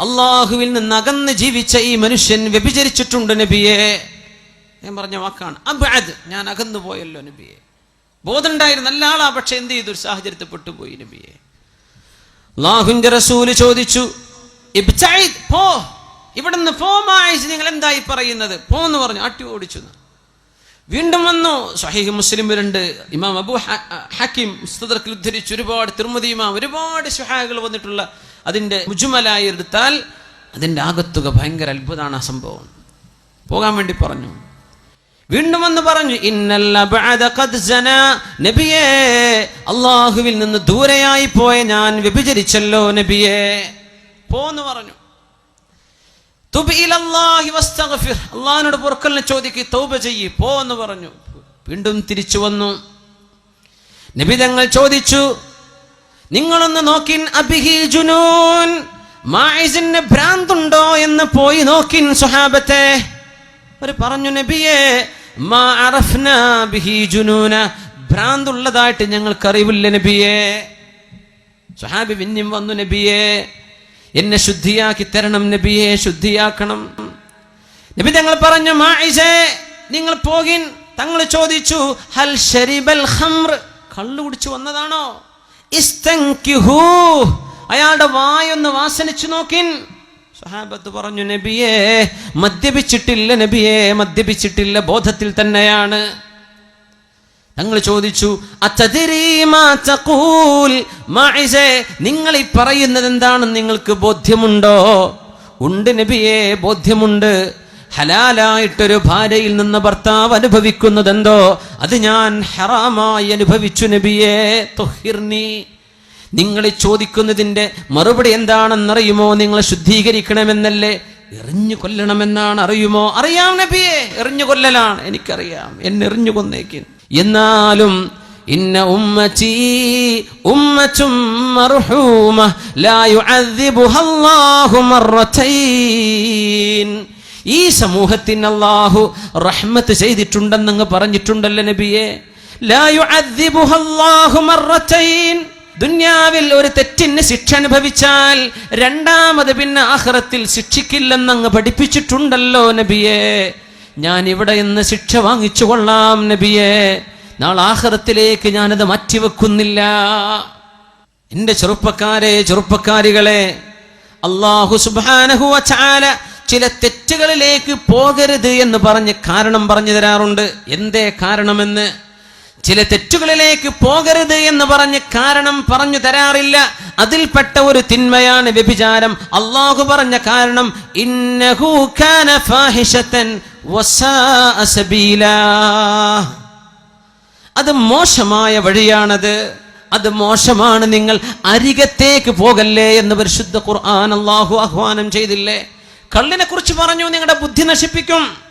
അള്ളാഹുവിൽ നിന്ന് അകന്ന് ജീവിച്ച ഈ മനുഷ്യൻ വ്യഭിചരിച്ചിട്ടുണ്ട് നബിയെ. ഞാൻ പറഞ്ഞ വാക്കാണ്. അബ്അദ് ഞാൻ അകന്നു പോയല്ലോ നബിയെ. ബോധമുണ്ടായിരുന്ന ഉണ്ടായിരുന്ന ആളാ പക്ഷെ എന്ത് ചെയ്തു? ഒരു സാഹചര്യത്തിൽ പെട്ടുപോയി നബിയെ. അള്ളാഹുവിന്റെ റസൂൽ ചോദിച്ചു പോ. ഇവിടുന്ന് പോ മായ നിങ്ങൾ എന്തായി പറയുന്നത്? പോന്ന് പറഞ്ഞു ആട്ടി ഓടിച്ചു. വീണ്ടും വന്നു. ഷഹീഹ് മുസ്ലിമിലുണ്ട് ഇമാം അബു ഹക്കിം മുസ്തദർക്കിൽ ഉദ്ധരിച്ച് ഒരുപാട് ഇമാം ഒരുപാട് ഷുഹാകൾ വന്നിട്ടുള്ള അതിന്റെ മുജുമലായി എടുത്താൽ അതിന്റെ ആകത്തുക ഭയങ്കര അത്ഭുതമാണ് ആ സംഭവം. പോകാൻ വേണ്ടി പറഞ്ഞു. വീണ്ടും വന്ന് പറഞ്ഞു. നബിയേ അള്ളാഹുവിൽ നിന്ന് ദൂരെയായി പോയ ഞാൻ വ്യഭിചരിച്ചല്ലോ നബിയേ. പോന്ന് പറഞ്ഞു. അള്ളാഹിനോട് പൊറുക്കലിനെ ചോദിക്ക് തൗബ ചെയ്യ് പോ എന്ന് പറഞ്ഞു. വീണ്ടും തിരിച്ചു വന്നു. നിബിതങ്ങൾ ചോദിച്ചു നിങ്ങളൊന്ന് നോക്കിൻ അബിഹി ജുനൂൻ ഭ്രാന്തുണ്ടോ എന്ന് പോയി നോക്കിൻ സുഹാബത്തെ ഒരു പറഞ്ഞു നബിയെ മാ അറഫ്ന ബിഹി ജുനൂന ഭ്രാന്തുള്ളതായിട്ട് ഞങ്ങൾക്കറിവില്ല നബിയെ. സുഹാബി പിന്നെയും വന്നു നബിയെ എന്നെ ശുദ്ധിയാക്കി തരണം നബിയെ ശുദ്ധിയാക്കണം. നബി തങ്ങൾ പറഞ്ഞു മായിഷേ നിങ്ങൾ പോകിൻ. തങ്ങൾ ചോദിച്ചു ഹൽ ഷരിബൽ ഖംർ? കള്ളു കുടിച്ചു വന്നതാണോ? അയാളുടെ വായൊന്ന് വാസനിച്ചു നോക്കിൻ. സഹാബത്ത് പറഞ്ഞു നബിയെ മദ്യപിച്ചിട്ടില്ല നബിയെ മദ്യപിച്ചിട്ടില്ല ബോധത്തിൽ തന്നെയാണ്. തങ്ങൾ ചോദിച്ചു നിങ്ങൾ ഈ പറയുന്നത് എന്താണെന്ന് നിങ്ങൾക്ക് ബോധ്യമുണ്ടോ? ഉണ്ട് നബിയെ ബോധ്യമുണ്ട്. ഹലാലായിട്ടൊരു ഭാര്യയിൽ നിന്ന് ഭർത്താവ് അനുഭവിക്കുന്നത് എന്തോ അത് ഞാൻ ഹറാമായി അനുഭവിച്ചു നബിയെ തുഹിർനി. നിങ്ങൾ ചോദിക്കുന്നതിന്റെ മറുപടി എന്താണെന്നറിയുമോ? നിങ്ങൾ ശുദ്ധീകരിക്കണമെന്നല്ലേ? എറിഞ്ഞു കൊല്ലണമെന്നാണ് അറിയുമോ? അറിയാം നബിയെ എറിഞ്ഞു കൊല്ലലാണ്. എനിക്കറിയാം. എന്നെ എറിഞ്ഞു കൊന്നേക്കിൻ എന്നാലും ഇന്ന ഉമ്മച്ചി ഉമ്മച്ചും മർഹൂമ ലാ യുഅദ്ദിബുഹ മർറതൈൻ. ഈ സമൂഹത്തിന് അല്ലാഹു റഹ്മത്ത് ചെയ്തിട്ടുണ്ടെന്നങ്ങ് പറഞ്ഞിട്ടുണ്ടല്ലോ നബിയെ? ദുന്യാവിൽ ഒരു തെറ്റിന് ശിക്ഷ അനുഭവിച്ചാൽ രണ്ടാമത് പിന്നെ ആഹ്റത്തിൽ ശിക്ഷിക്കില്ലെന്നങ്ങ് പഠിപ്പിച്ചിട്ടുണ്ടല്ലോ നബിയെ. ഞാൻ ഇവിടെ ഇന്ന് ശിക്ഷ വാങ്ങിച്ചു കൊള്ളാം നബിയെ. നാളെ ആഹ്റത്തിലേക്ക് ഞാനത് മാറ്റിവെക്കുന്നില്ല. എന്റെ ചെറുപ്പക്കാരെ ചെറുപ്പക്കാരികളെ അള്ളാഹു സുബാനഹുവ ചാല ചില തെറ്റുകളിലേക്ക് പോകരുത് എന്ന് പറഞ്ഞ് കാരണം പറഞ്ഞു തരാറുണ്ട്. എന്തേ കാരണമെന്ന്? ചില തെറ്റുകളിലേക്ക് പോകരുത് എന്ന് പറഞ്ഞ് കാരണം പറഞ്ഞു തരാറില്ല. അതിൽപ്പെട്ട ഒരു തിന്മയാണ് വ്യഭിചാരം. അള്ളാഹു പറഞ്ഞ കാരണം അത് മോശമായ വഴിയാണത്. അത് മോശമാണ് നിങ്ങൾ അരികത്തേക്ക് പോകല്ലേ എന്ന് പരിശുദ്ധ ഖുർആൻ അള്ളാഹു ആഹ്വാനം ചെയ്തില്ലേ? കള്ളിനെ കുറിച്ച് പറഞ്ഞു നിങ്ങളുടെ ബുദ്ധി നശിപ്പിക്കും.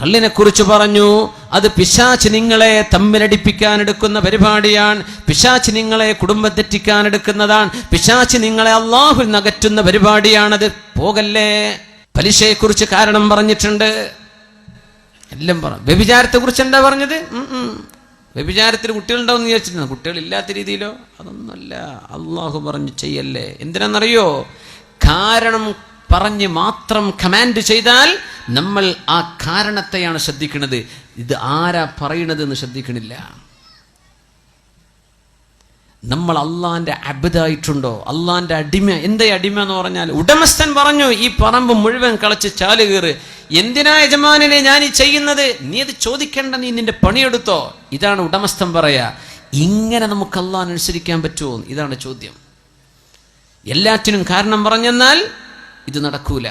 കള്ളിനെ കുറിച്ച് പറഞ്ഞു അത് പിശാച്ച് നിങ്ങളെ തമ്മിലടിപ്പിക്കാൻ എടുക്കുന്ന പരിപാടിയാണ് പിശാച്ച് നിങ്ങളെ കുടുംബം തെറ്റിക്കാൻ എടുക്കുന്നതാണ് പിശാച്ച് നിങ്ങളെ അള്ളാഹു നകറ്റുന്ന പരിപാടിയാണത്. പോകല്ലേ? പലിശയെക്കുറിച്ച് കാരണം പറഞ്ഞിട്ടുണ്ട്. എല്ലാം പറഞ്ഞു വ്യഭിചാരത്തെ കുറിച്ച് എന്താ പറഞ്ഞത്. വ്യഭിചാരത്തിൽ കുട്ടികളുണ്ടാവും വിചാരിച്ചിരുന്നു. കുട്ടികളില്ലാത്ത രീതിയിലോ? അതൊന്നുമല്ല. അള്ളാഹു പറഞ്ഞു ചെയ്യല്ലേ. എന്തിനാണെന്നറിയോ? കാരണം പറഞ്ഞ് മാത്രം കമാൻഡ് ചെയ്താൽ നമ്മൾ ആ കാരണത്തെയാണ് ശ്രദ്ധിക്കുന്നത്. ഇത് ആരാ പറയണത് എന്ന് ശ്രദ്ധിക്കണില്ല. നമ്മൾ അള്ളാന്റെ അബിതായിട്ടുണ്ടോ അള്ളാന്റെ അടിമ. എന്തേ അടിമ എന്ന് പറഞ്ഞാൽ ഉടമസ്ഥൻ പറഞ്ഞു ഈ പറമ്പ് മുഴുവൻ കളച്ച് ചാൽ കീറ്. എന്തിനാ യജമാനെ ഞാൻ ഈ ചെയ്യുന്നത്? നീ അത് ചോദിക്കേണ്ട നീ നിന്റെ പണിയെടുത്തോ. ഇതാണ് ഉടമസ്ഥൻ പറയാ. ഇങ്ങനെ നമുക്ക് അള്ളാൻ അനുസരിക്കാൻ പറ്റുമോ? ഇതാണ് ചോദ്യം. എല്ലാറ്റിനും കാരണം പറഞ്ഞെന്നാൽ ഇത് നടക്കൂല.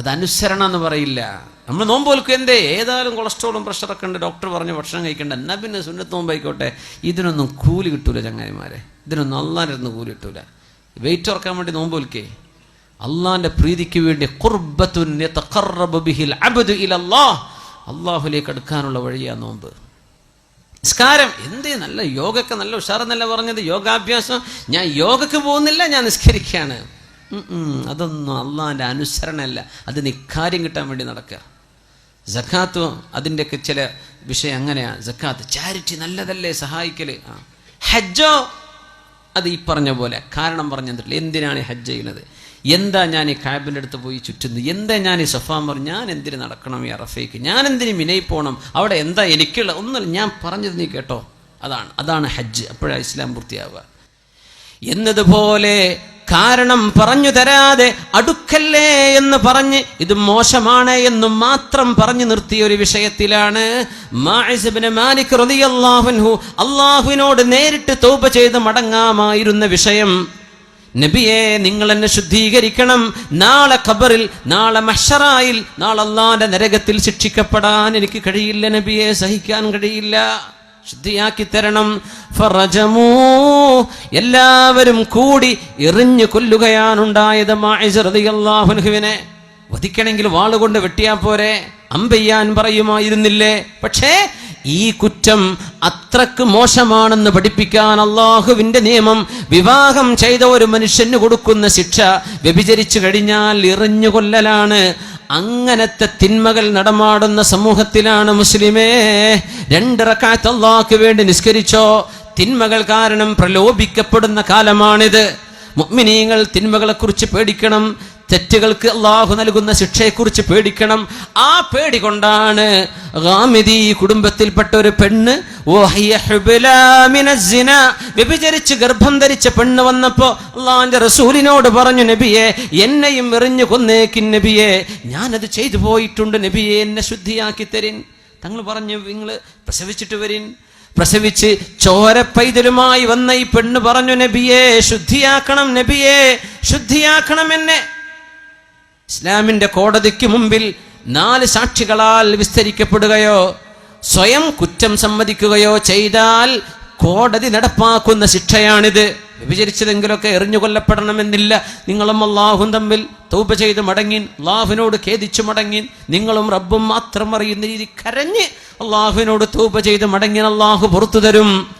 അത് അനുസരണ എന്ന് പറയില്ല. നമ്മൾ നോമ്പ് പോൽക്കും എന്തേ? ഏതായാലും കൊളസ്ട്രോളും പ്രഷറൊക്കെ ഉണ്ട്. ഡോക്ടർ പറഞ്ഞ് ഭക്ഷണം കഴിക്കണ്ട. എന്നാ പിന്നെ സുന്നത്ത് നോമ്പായിക്കോട്ടെ? ഇതിനൊന്നും കൂലി കിട്ടൂല ചങ്ങാതിമാരെ. ഇതിനൊന്നും അള്ളാന്റെ കൂലി കിട്ടൂല. വെയിറ്റ് ഉറക്കാൻ വേണ്ടി നോമ്പ് പോൽക്കേ അള്ളാന്റെ പ്രീതിക്ക് വേണ്ടി അള്ളാഹുലേക്ക് അടുക്കാനുള്ള വഴിയാ നോമ്പ്. നിസ്കാരം. എന്തേ? നല്ല യോഗക്ക് നല്ല ഉഷാറെന്നല്ല പറഞ്ഞത്? യോഗാഭ്യാസം. ഞാൻ യോഗക്ക് പോകുന്നില്ല ഞാൻ നിസ്കരിക്കുകയാണ് അതൊന്നും അള്ളാഹിന്റെ അനുസരണമല്ല അത് നിക്കാര്യം കിട്ടാൻ വേണ്ടി നടക്കുക. ജക്കാത്ത് അതിന്റെയൊക്കെ ചില വിഷയം അങ്ങനെയാണ് ജക്കാത്ത് ചാരിറ്റി നല്ലതല്ലേ സഹായിക്കൽ ആ. ഹജ്ജോ? അത് ഈ പറഞ്ഞ പോലെ. കാരണം പറഞ്ഞു തന്നിട്ടില്ല എന്തിനാണ് ഹജ്ജ് ചെയ്യുന്നത്? എന്താ ഞാൻ ഈ കാബിന്റെ അടുത്ത് പോയി ചുറ്റുന്നത്? എന്താ ഞാൻ ഈ പറഞ്ഞു ഞാൻ എന്തിന് നടക്കണം ഈ അറഫയ്ക്ക്? ഞാൻ എന്തിന് മിനയിൽ പോകണം അവിടെ എന്താ എനിക്കുള്ള? ഒന്നല്ല ഞാൻ പറഞ്ഞത് നീ കേട്ടോ. അതാണ്. അതാണ് ഹജ്ജ്. അപ്പോഴാണ് ഇസ്ലാം പൂർത്തിയാവുക. എന്നതുപോലെ കാരണം പറഞ്ഞു തരാതെ അടുക്കല്ലേ എന്ന് പറഞ്ഞ് ഇത് മോശമാണ് എന്ന് മാത്രം പറഞ്ഞു നിർത്തിയ ഒരു വിഷയത്തിലാണ് മാലിക് അള്ളാഹുവിനോട് നേരിട്ട് തൗബ ചെയ്ത് മടങ്ങാമായിരുന്ന വിഷയം. നബിയെ നിങ്ങൾ എന്നെ ശുദ്ധീകരിക്കണം. നാളെ ഖബറിൽ നാളെ മഷറായിൽ നാളെ അള്ളാന്റെ നരകത്തിൽ ശിക്ഷിക്കപ്പെടാൻ എനിക്ക് കഴിയില്ല നബിയെ സഹിക്കാൻ കഴിയില്ല. ശുദ്ധിയാക്കി തരണം. ഫറജമൂ. എല്ലാവരും കൂടി എറിഞ്ഞു കൊല്ലുകയാണുണ്ടായത് മാഹിനെ വധിക്കണമെങ്കിൽ വാളുകൊണ്ട് വെട്ടിയാ പോരെ. അമ്പെയ്യാൻ പറയുമായിരുന്നില്ലേ? പക്ഷേ ഈ കുറ്റം അത്രയ്ക്ക് മോശമാണെന്ന് പഠിപ്പിക്കാൻ അള്ളാഹുവിന്റെ നിയമം വിവാഹം ചെയ്ത ഒരു മനുഷ്യന് കൊടുക്കുന്ന ശിക്ഷ വ്യഭിചരിച്ചു കഴിഞ്ഞാൽ എറിഞ്ഞു കൊല്ലലാണ്. അങ്ങനത്തെ തിന്മകൾ നടമാടുന്ന സമൂഹത്തിലാണ് മുസ്ലിമേ. രണ്ടിറക്കാത്ത അള്ളാഹ്ക്ക് വേണ്ടി നിസ്കരിച്ചോ. തിന്മകൾ കാരണം പ്രലോഭിക്കപ്പെടുന്ന കാലമാണിത്. മുഅ്മിനീങ്ങൾ തിന്മകളെക്കുറിച്ച് പേടിക്കണം. തെറ്റുകൾക്ക് അള്ളാഹു നൽകുന്ന ശിക്ഷയെക്കുറിച്ച് പേടിക്കണം. ആ പേടി കൊണ്ടാണ് ഗാമിദി കുടുംബത്തിൽപ്പെട്ട ഒരു പെണ്ണ്. വ്യഭിചരിച്ച് ഗർഭം ധരിച്ച പെണ്ണ് വന്നപ്പോ അള്ളാഹിന്റെ റസൂലിനോട് പറഞ്ഞു നബിയെ എന്നെയും എറിഞ്ഞു കൊന്നേക്കിൻ നബിയെ ഞാനത് ചെയ്തു പോയിട്ടുണ്ട് നബിയെ എന്നെ ശുദ്ധിയാക്കി തരിൻ. തങ്ങൾ പറഞ്ഞു നിങ്ങൾ പ്രസവിച്ചിട്ട് വരിൻ. പ്രസവിച്ച് ചോരപ്പൈതലുമായി വന്ന ഈ പെണ്ണ് പറഞ്ഞു നബിയെ ശുദ്ധിയാക്കണം നബിയെ ശുദ്ധിയാക്കണം എന്നെ. ഇസ്ലാമിന്റെ കോടതിക്ക് മുമ്പിൽ നാല് സാക്ഷികളാൽ വിസ്തരിക്കപ്പെടുകയോ സ്വയം കുറ്റം സമ്മതിക്കുകയോ ചെയ്താൽ കോടതി നടപ്പാക്കുന്ന ശിക്ഷയാണിത്. വിഭജിച്ചതെങ്കിലൊക്കെ എറിഞ്ഞു കൊല്ലപ്പെടണമെന്നില്ല നിങ്ങളും അള്ളാഹും തമ്മിൽ തൗപ ചെയ്ത് മടങ്ങിൻ അള്ളാഹുവിനോട് ഖേദിച്ചു മടങ്ങിൻ നിങ്ങളും റബ്ബും മാത്രം അറിയുന്ന രീതി കരഞ്ഞ് അള്ളാഹുവിനോട് തൗപ ചെയ്ത് മടങ്ങിൻ അള്ളാഹു പുറത്തു തരും.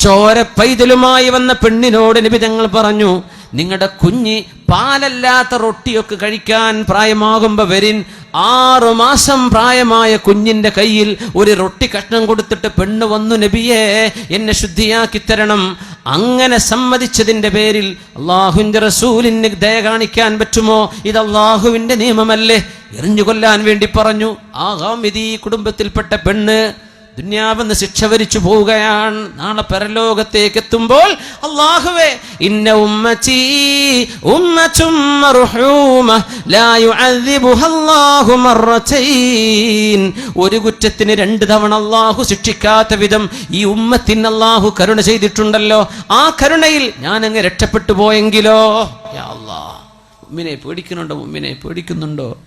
ചോര പൈതലുമായി വന്ന പെണ്ണിനോട് നിബിതങ്ങൾ പറഞ്ഞു നിങ്ങളുടെ കുഞ്ഞ് പാലല്ലാത്ത റൊട്ടിയൊക്കെ കഴിക്കാൻ പ്രായമാകുമ്പോ വരിൻ. ആറു മാസം പ്രായമായ കുഞ്ഞിന്റെ കയ്യിൽ ഒരു റൊട്ടി കഷ്ണം കൊടുത്തിട്ട് പെണ്ണ് വന്നു നബിയെ എന്നെ ശുദ്ധിയാക്കി തരണം. അങ്ങനെ സമ്മതിച്ചതിന്റെ പേരിൽ അള്ളാഹുവിന്റെ റസൂലിന് ദയ കാണിക്കാൻ പറ്റുമോ? ഇത് അള്ളാഹുവിന്റെ നിയമമല്ലേ? എറിഞ്ഞു കൊല്ലാൻ വേണ്ടി പറഞ്ഞു. ആകാം ഇത് ഈ കുടുംബത്തിൽപ്പെട്ട പെണ്ണ്. ദുന്യാവെന്ന് ശിക്ഷ വരിച്ചു പോവുകയാണ്. നാളെ പരലോകത്തേക്ക് എത്തുമ്പോൾ അള്ളാഹുവേ ഇന്ന ഉമ്മച്ചി അല്ലാഹു ഒരു കുറ്റത്തിന് രണ്ട് തവണ അള്ളാഹു ശിക്ഷിക്കാത്ത വിധം ഈ ഉമ്മത്തിന് അള്ളാഹു കരുണ ചെയ്തിട്ടുണ്ടല്ലോ. ആ കരുണയിൽ ഞാൻ അങ്ങ് രക്ഷപ്പെട്ടു പോയെങ്കിലോ? ഉമ്മിനെ പേടിക്കുന്നുണ്ടോ? ഉമ്മിനെ പേടിക്കുന്നുണ്ടോ?